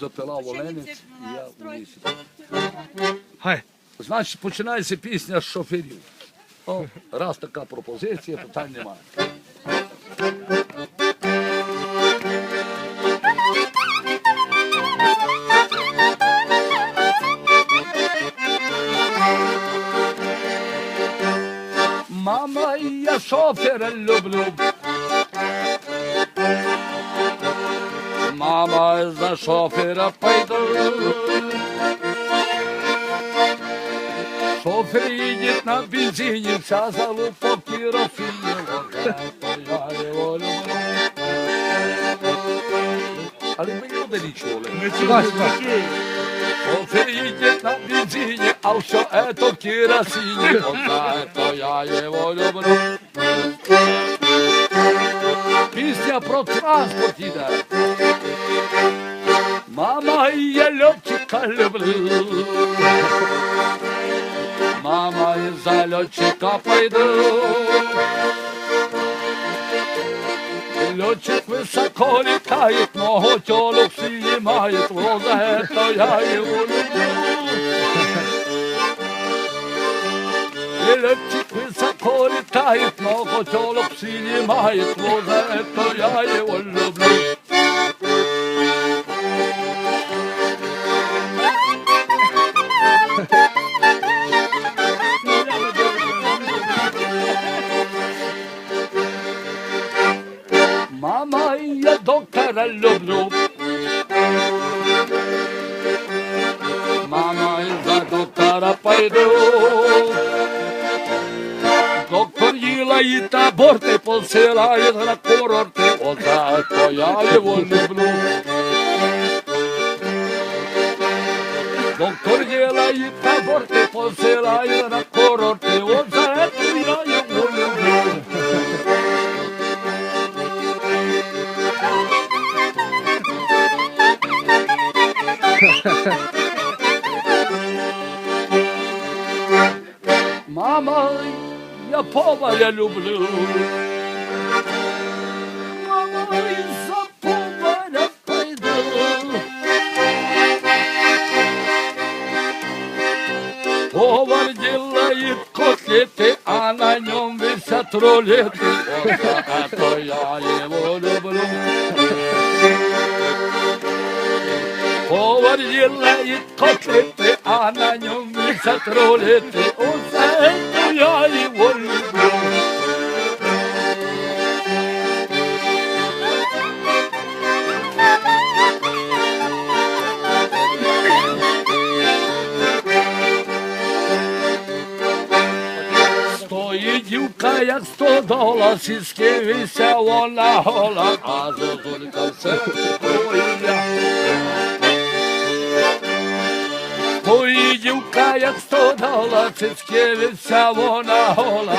Запилав оленець, і я у лісі. Хай. Значить, починається пісня з шоферів. О, раз така пропозиція, питань немає. Мама, я шофера люблю. Мама, за шофера пойду. Шофер едет на бензине, вся залупа в керосине. Вот это я его люблю. Але ми люди не чули. Сюди, сюди. Шофер едет на бензине, а все это в керосине. Вот за это я его люблю. Пісня про транспорт іде. льотчика люблю. Мама, і за льотчика пойду. Летчик высоко летает, много телок снимает, вот за это я его люблю. И летчик высоко летает, много телок снимает, вот за это я его люблю. доктора люблю. Мама, я за доктора пойду. Доктор делает аборты, посылает на курорты. Вот за это я его люблю. Доктор делает аборты, посылает на курорты. Вот Мама, я поваря люблю. Мама, і за поваря пойду. Повар делает котлеты, а на нем висят рулеты. Вот за это я его люблю. Повар делает котлеты, а на нем висят рулеты. Вот за это дівка, як сто дола, сіськи вися вона гола, а зозулька все. Стоїть дівка, як сто дола, сіськи вися вона гола,